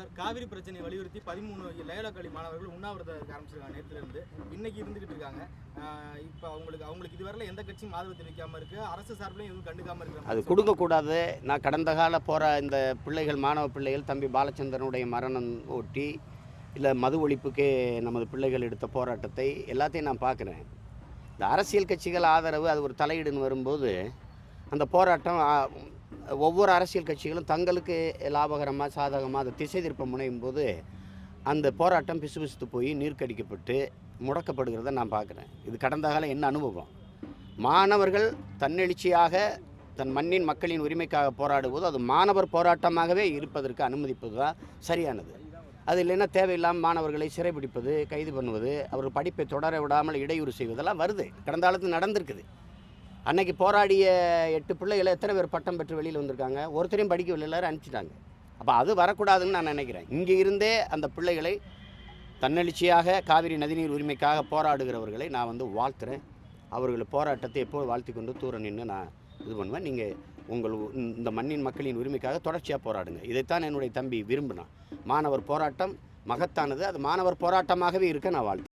Sir Kaveri பிரச்சனையை வலியுறுத்தி பதிமூணு லயோலா கல்வி மாணவர்கள் உண்ணாவிரதம் ஆரம்பிச்சிருக்காங்க நேத்துல இருந்து இன்னைக்கு இருந்துகிட்டு இருக்காங்க. இப்போ அவங்களுக்கு அவங்களுக்கு இதுவரையில எந்த கட்சியும் ஆதரவு தெரிவிக்காம இருக்கு. அரசு சார்பிலையும் எதுவும் கண்டுக்காம இருக்கிற அது கொடுக்கக்கூடாது. நான் கடந்த கால போகிற இந்த பிள்ளைகள் மாணவ பிள்ளைகள் தம்பி பாலச்சந்திரனுடைய மரணம் ஒட்டி இல்லை மது ஒழிப்புக்கே நமது பிள்ளைகள் எடுத்த போராட்டத்தை எல்லாத்தையும் நான் பார்க்குறேன். இந்த அரசியல் கட்சிகள் ஆதரவு அது ஒரு தலையீடுன்னு வரும்போது அந்த போராட்டம் ஒவ்வொரு அரசியல் கட்சிகளும் தங்களுக்கு லாபகரமாக சாதகமாக அதை திசை திருப்ப முனையும் போது அந்த போராட்டம் பிசுபிசுத்து போய் நீர்க்கடிக்கப்பட்டு முடக்கப்படுகிறத நான் பார்க்குறேன். இது கடந்த காலம் என்ன அனுபவம்? மாணவர்கள் தன்னெழுச்சியாக தன் மண்ணின் மக்களின் உரிமைக்காக போராடும்போது அது மாணவர் போராட்டமாகவே இருப்பதற்கு அனுமதிப்பது தான் சரியானது. அது இல்லைன்னா தேவையில்லாமல் மாணவர்களை சிறைபிடிப்பது கைது பண்ணுவது அவர் படிப்பை தொடர விடாமல் இடையூறு செய்வதெல்லாம் வருது. கடந்த காலத்தில் நடந்திருக்குது. அன்னைக்கு போராடிய எட்டு பிள்ளைகளை எத்தனை பேர் பட்டம் பெற்று வெளியில் வந்திருக்காங்க? ஒருத்தரையும் படிக்க வெளியில் அனுப்பிச்சிட்டாங்க. அப்போ அது வரக்கூடாதுன்னு நான் நினைக்கிறேன். இங்கே இருந்தே அந்த பிள்ளைகளை தன்னெழுச்சியாக காவிரி நதிநீர் உரிமைக்காக போராடுகிறவர்களை நான் வந்து வாழ்த்துறேன். அவர்கள் போராட்டத்தை எப்போது வாழ்த்தி கொண்டு தூர நின்று நான் இது பண்ணுவேன். நீங்கள் உங்கள் உ- இந்த மண்ணின் மக்களின் உரிமைக்காக தொடர்ச்சியாக போராடுங்க. இதைத்தான் என்னுடைய தம்பி விரும்பினான். மாணவர் போராட்டம் மகத்தானது. அது மாணவர் போராட்டமாகவே இருக்க நான் வாழ்த்து